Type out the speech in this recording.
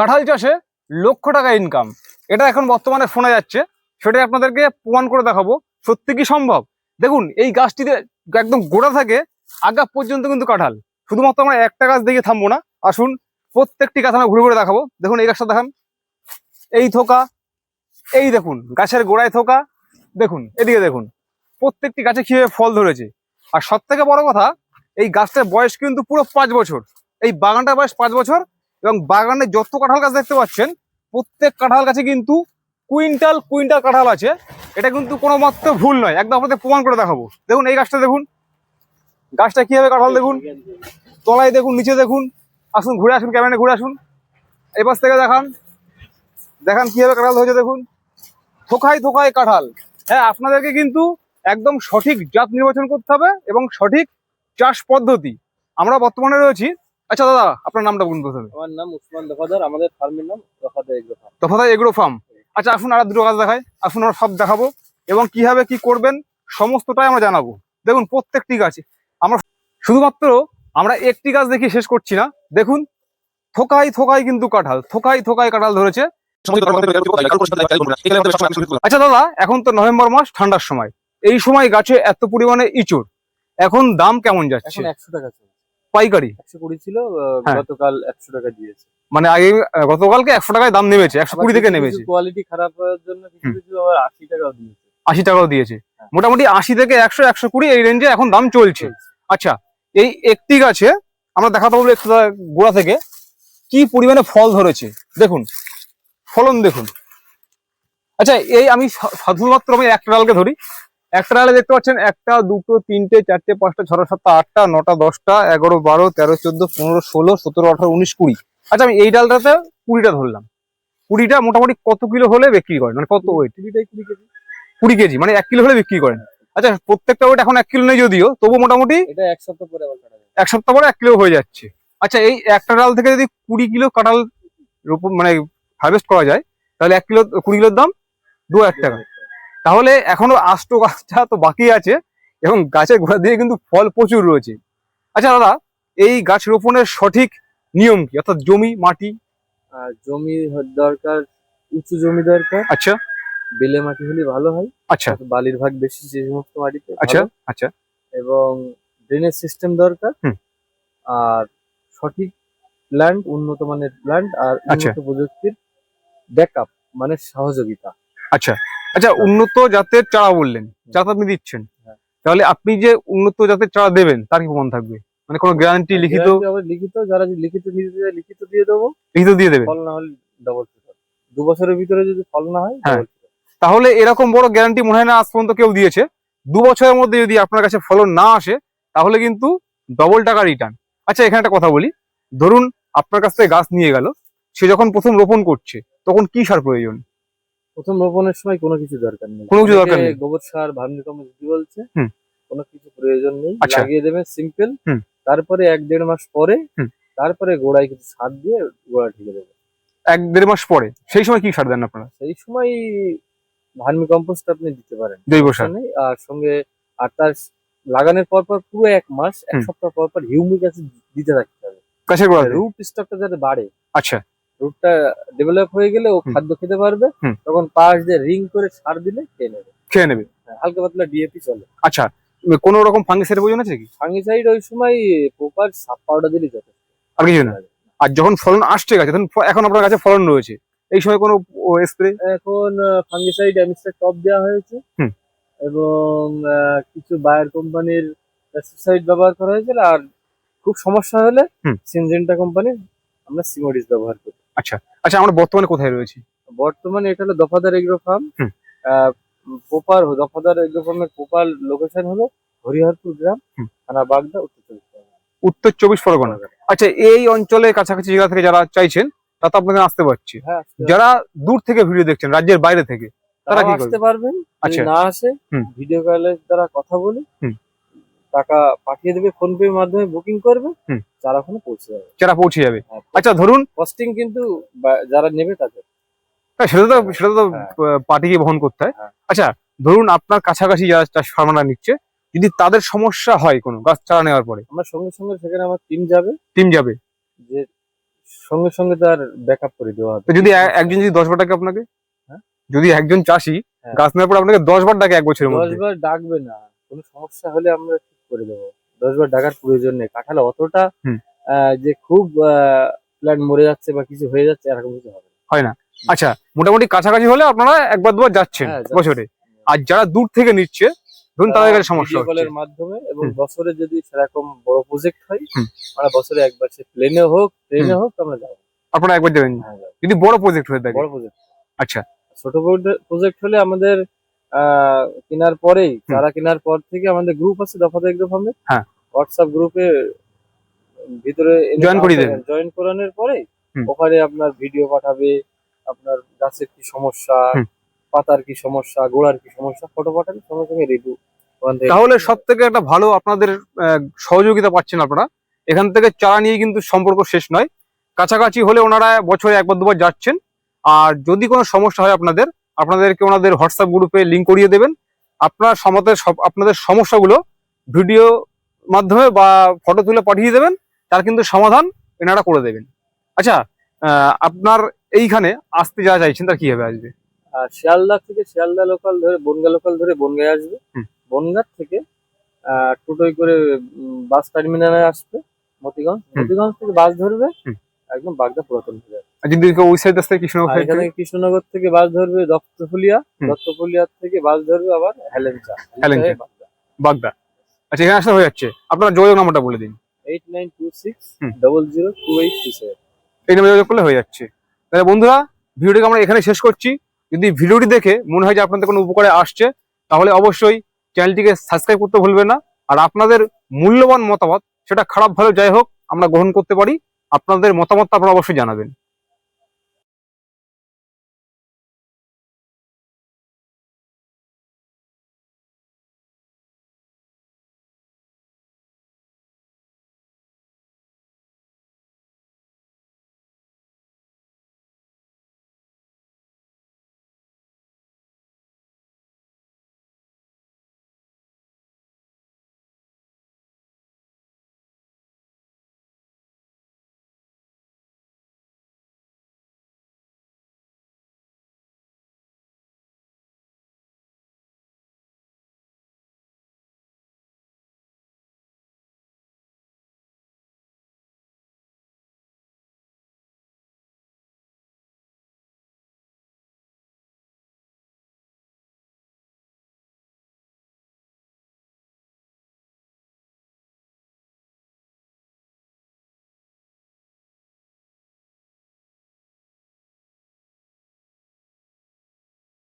কাঁঠাল চাষে লক্ষ টাকা ইনকাম এটা এখন বর্তমানে শোনা যাচ্ছে। সেটাই আপনাদেরকে প্রমাণ করে দেখাবো। সত্যি কি সম্ভব? দেখুন, এই গাছটিতে একদম গোড়া থাকে আগা পর্যন্ত কিন্তু কাঁঠাল। শুধুমাত্র আমরা একটা গাছ দেখে থামবো না। আসুন, প্রত্যেকটি গাছ আমরা ঘুরে ঘুরে দেখাবো। দেখুন, এই গাছটা দেখান। এই থোকা, এই দেখুন, গাছের গোড়ায় থোকা। দেখুন, এদিকে দেখুন, প্রত্যেকটি গাছে কীভাবে ফল ধরেছে। আর সব থেকে বড় কথা, এই গাছটার বয়স কিন্তু পুরো পাঁচ বছর। এই বাগানটার বয়স পাঁচ বছর এবং বাগানে যত কাঁঠাল গাছ দেখতে পাচ্ছেন, প্রত্যেক কাঁঠাল গাছে কিন্তু কুইন্টাল কুইন্টাল কাঁঠাল আছে। এটা কিন্তু কোনো মাত্র ভুল নয়। একদম আপনাদের প্রমাণ করে দেখাবো। দেখুন এই গাছটা দেখুন। গাছটা কীভাবে কাঁঠাল দেখুন? তলায় দেখুন, নিচে দেখুন। আসুন, ঘুরে আসুন ক্যামেরা ঘুরে আসুন। এই পাশ থেকে দেখান। দেখান কীভাবে কাঁঠাল হয়েছে দেখুন। থোকায় থোকায় কাঁঠাল। হ্যাঁ আপনাদেরকে কিন্তু একদম সঠিক জাত নির্বাচন করতে হবে এবং সঠিক চাষ পদ্ধতি। আমরা বর্তমানে রয়েছি আচ্ছা দাদা আপনার নামটা বলুন প্রথমে। আমার নাম উসমান দফাদার আমাদের ফার্মের নাম Dafadar agro farm. Dafadar agro farm? আচ্ছা আসুন আর দুটো গাছ দেখায় আসুন আমরা সব দেখাবো এবং কীভাবে কি করবেন সমস্তটাই আমরা জানাব। দেখুন প্রত্যেকটি গাছ আমরা শুধুমাত্র আমরা একটি গাছ দেখিয়ে শেষ করছি না। দেখুন থোকাই থোকাই কিন্তু কাঁঠাল থোকাই থোকাই কাঁঠাল ধরেছে। আচ্ছা দাদা এখন তো নভেম্বর মাস ঠান্ডার সময়। এই সময় গাছে এত পরিমাণে ইঁচড়। এখন দাম কেমন যাচ্ছে? একশো টাকা পাইকারি? একশো কুড়ি ছিল হ্যাঁ। গতকাল একশো টাকা দিয়েছে। মানে আগে গতকালকে একশো টাকায় দাম নেমেছে একশো কুড়ি থেকে নেমেছে। কোয়ালিটি খারাপ হওয়ার জন্য কিছু কিছু আবার আশি টাকাও দিয়েছে। আশি টাকাও দিয়েছে। হ্যাঁ। মোটামুটি আশি থেকে একশো একশো কুড়ি এই রেঞ্জে এখন দাম চলছে। আচ্ছা এই একটি গাছে আমরা দেখাতে বলব একটু গোড়া থেকে কি পরিমাণে ফল ধরেছে। দেখুন ফলন দেখুন। আচ্ছা এই আমি শুধুমাত্র আমি একটা ডালকে ধরি। একটা ডালে দেখতে পাচ্ছেন একটা দুটো তিনটে চারটে পাঁচটা ছটা সাতটা আটটা নটা দশটা এগারো বারো তেরো চোদ্দ পনেরো ষোলো সতেরো আঠারো উনিশ কুড়ি। আচ্ছা আমি এই ডালটাতে কুড়িটা ধরলাম। কুড়িটা মোটামুটি কত কিলো হলে বিক্রি করেন? মানে কত ওয়েট কুড়ি কেজি। কুড়ি কেজি মানে এক কিলো হলে বিক্রি করেন। আচ্ছা প্রত্যেকটা ওয়েট এখন এক কিলো নেই যদিও তবু মোটামুটি এটা এক সপ্তাহ পরে এক সপ্তাহ পরে এক কিলো হয়ে যাচ্ছে। আচ্ছা এই একটা ডাল থেকে যদি কুড়ি কিলো কাঁঠাল মানে হারভেস্ট করা যায় তাহলে এক কিলো কুড়ি কিলোর দাম দু হাজার টাকা। তাহলে এখনও আষ্ট গাছটা তো বাকি আছে এবং গাছের গোড়া দিয়ে কিন্তু ফল প্রচুর রয়েছে। আচ্ছা দাদা এই গাছ রোপণের সঠিক নিয়ম কি? অর্থাৎ জমি মাটি? জমি দরকার উঁচু জমি দরকার। আচ্ছা। বেলে মাটি হলে ভালো হয়। আচ্ছা। বালির ভাগ বেশি যে সমস্ত মাটিতে আচ্ছা আচ্ছা। এবং ড্রেনেজ সিস্টেম দরকার। আর সঠিক প্ল্যান্ট উন্নত মানের প্ল্যান্ট আর আচ্ছা। উন্নত প্রযুক্তির ব্যাকআপ মানে সহযোগিতা। আচ্ছা। আচ্ছা উন্নত জাতের চারা বললেন চারা তো আপনি দিচ্ছেন। হ্যাঁ। তাহলে আপনি যে উন্নত জাতের চারা দেবেন তার কি প্রমাণ থাকবে? মানে কোনো গ্যারান্টি লিখিত? লিখিত যারা লিখিত নিতে চায় লিখিত দিয়ে দেবো। লিখিত দিয়ে দেবে ফল না হলে ডবল দু বছরের ভিতরে যদি ফল না হয় হ্যাঁ। তাহলে এরকম বড় গ্যারান্টি মনে হয় না আজ পর্যন্ত কেউ দিয়েছে। দু বছরের মধ্যে যদি আপনার কাছে ফলন না আসে তাহলে কিন্তু ডবল টাকা রিটার্ন আচ্ছা এখানে একটা কথা বলি। ধরুন আপনার কাছ থেকে গাছ নিয়ে গেল সে যখন প্রথম রোপণ করছে তখন কি সার প্রয়োজন? প্রথম রোপণের সময় কোনো কিছু দরকার নেই। কোনো কিছু দরকার নেই। গোবর সার ভার্মি কম্পোস্ট বলছে হুম। কোনো কিছু প্রয়োজন নেই। আচ্ছা। লাগিয়ে দেবেন সিম্পল তারপরে এক দেড় মাস পরে। তারপরে গোড়ায় কিছু সার দিয়ে গোড়া ঢেকে দেবেন। এক দেড় মাস পরে? সেই সময় কি সার দেন আপনারা? সেই সময় ভার্মি কম্পোস্ট আপনি দিতে পারেন। জৈব সার। নেই। আর সঙ্গে আর তার লাগানোর পর পর পুরো এক মাস এক সপ্তাহ পর পর হিউমিক অ্যাসিড দিতে থাকতে হবে। গাছের গোড়াতে? রুট স্টকটা যাতে বাড়ে। আচ্ছা। রুটটা ডেভেলপ হয়ে গেলে ও খাদ্য খেতে পারবে। তখন পাশ দিয়ে রিং করে সার দিলে খেয়ে নেবে। খেয়ে নেবে। হ্যাঁ, হালকা পাতলা ডিএপি চলে। আচ্ছা কোনো রকম ফাঙ্গিসের প্রয়োজন আছে কি? ফাঙ্গিসাইড ওই সময় প্রপার সাপ পাউডার দিলে যথেষ্ট। আর কিছু না। আর যখন ফলন আসছে গাছে তখন এখন আপনার কাছে ফলন রয়েছে। এই সময় কোনো স্প্রে এখন ফাঙ্গিসাইড অ্যামিস্টার টপ দেওয়া হয়েছে। এবং কিছু বায়ার কোম্পানির পেস্টিসাইড ব্যবহার করা হয়েছিল। আর খুব সমস্যা হলে। সিনজেন্টা কোম্পানির আমরা সিমোডিস ব্যবহার করি। আচ্ছা আচ্ছা আমরা বর্তমানে কোথায় রয়েছি বর্তমানে এটা হলো Dafadar agro farm. Proper Dafadar agro ফার্মের পোপার লোকেশন হলো হরিহরপুর গ্রাম। থানা বাগদা উত্তর চব্বিশ পরগনা। উত্তর চব্বিশ পরগনা আচ্ছা এই অঞ্চলের কাছাকাছি জায়গা থেকে যারা চাইছেন তারা তো আপনাদের আসতে পারছে হ্যাঁ যারা দূর থেকে ভিডিও দেখছেন রাজ্যের বাইরে থেকে তারা কি আসতে পারবেন আচ্ছা। না আসে। ভিডিও কলের দ্বারা কথা বলে। টাকা পাঠিয়ে দেবে ফোন পের মাধ্যমে বুকিং করবে। যারা ওখানে পৌঁছে যাবে। যারা পৌঁছে যাবে। হ্যাঁ, আচ্ছা ধরুন কস্টিং কিন্তু যারা নেবে তাদের। হ্যাঁ, সেটা তো সেটা তো হ্যাঁ। পার্টিকে বহন করতে হয়। হ্যাঁ। আচ্ছা ধরুন আপনার কাছাকাছি যারা চাষ ফার্মাররা নিচ্ছে যদি তাদের সমস্যা হয় কোনো গাছ চারা নেওয়ার পরে আমার সঙ্গে সঙ্গে সেখানে আমার টিম যাবে। টিম যাবে। যে সঙ্গে সঙ্গে তার ব্যাকআপ করে দেওয়া হবে। যদি একজন যদি দশ বার ডাকে আপনাকে? হ্যাঁ? যদি একজন চাষি হ্যাঁ। গাছ নেওয়ার পর আপনাকে দশ বার ডাকে এক বছরের দশ মধ্যে? বার ডাকবে না। কোনো সমস্যা হলে আমরা করে দেবো। দশ বার ডাকার প্রয়োজন নেই কাঁঠাল অতটা যে খুব প্ল্যান্ট মরে যাচ্ছে বা কিছু হয়ে যাচ্ছে এরকম কিছু হবে হয় না। আচ্ছা মোটামুটি কাছাকাছি হলে আপনারা একবার দুবার যাচ্ছেন হ্যাঁ, বছরে। আর যারা দূর থেকে নিচ্ছে ধরুন তাদের কাছে সমস্যা কলের মাধ্যমে এবং বছরে যদি সেরকম বড় প্রজেক্ট হয় আমরা বছরে একবার সে প্লেনে হোক ট্রেনে হোক আমরা যাব। আপনারা একবার যাবেন। হ্যাঁ। যদি বড় প্রজেক্ট হয়ে থাকে। বড় প্রজেক্ট আচ্ছা। ছোট প্রজেক্ট হলে আমাদের কেনার পরেই চারা কেনার পর থেকে আমাদের গ্রুপ আছে দফা দেখ দফা হ্যাঁ। হোয়াটসঅ্যাপ গ্রুপে ভিতরে জয়েন করিয়ে দেবেন। জয়েন করানোর পরে ওখানে আপনার ভিডিও পাঠাবে আপনার গাছের কি সমস্যা পাতার কি সমস্যা গোড়ার কি সমস্যা ফটো পাঠালে সঙ্গে সঙ্গে রিভিউ তাহলে সব থেকে একটা ভালো আপনাদের সহযোগিতা পাচ্ছেন আপনারা। এখান থেকে চারা নিয়ে কিন্তু সম্পর্ক শেষ নয়। কাছাকাছি হলে ওনারা বছরে একবার দুবার যাচ্ছেন। আর যদি কোনো সমস্যা হয় আপনাদের আপনাদেরকে ওনাদের হোয়াটসঅ্যাপ গ্রুপে লিঙ্ক করিয়ে দেবেন। আপনার সমাতের সব আপনাদের সমস্যাগুলো ভিডিও মাধ্যমে বা ফটো তুলে পাঠিয়ে দেবেন তার কিন্তু সমাধান এনারা করে দেবেন। আচ্ছা আপনার এইখানে আসতে যা চাইছেন তার কীভাবে আসবে শিয়ালদা থেকে শিয়ালদা লোকাল ধরে বনগা লোকাল ধরে বনগায় আসবে। বনগার থেকে আহ, টোটোয় করে বাস টার্মিনালে আসবে মতিগঞ্জ। মতিগঞ্জ থেকে বাস ধরবে। একদম বাগদা পুরাতন হয়ে আর যদি ওই সাইড আসতে কৃষ্ণ আর এখানে কৃষ্ণনগর থেকে বাস ধরবে দত্তফুলিয়া দত্তফুলিয়া থেকে বাস ধরবে আবার হেলেঞ্চা। হেলেঞ্চা। বাগদা। আচ্ছা এখানে আসতে হয়ে যাচ্ছে। আপনার যোগাযোগ নাম্বারটা বলে দিন। Eight nine two six. Double zero two eight two seven. এই নামে যোগাযোগ করলে হয়ে যাচ্ছে। তাহলে বন্ধুরা ভিডিওটিকে আমরা এখানে শেষ করছি। যদি ভিডিওটি দেখে মনে হয় যে আপনাদের কোনো উপকারে আসছে তাহলে অবশ্যই চ্যানেলটিকে সাবস্ক্রাইব করতে ভুলবেন না। আর আপনাদের মূল্যবান মতামত সেটা খারাপ ভালো যাই হোক আমরা গ্রহণ করতে পারি। আপনাদের মতামতটা আপনারা অবশ্যই জানাবেন।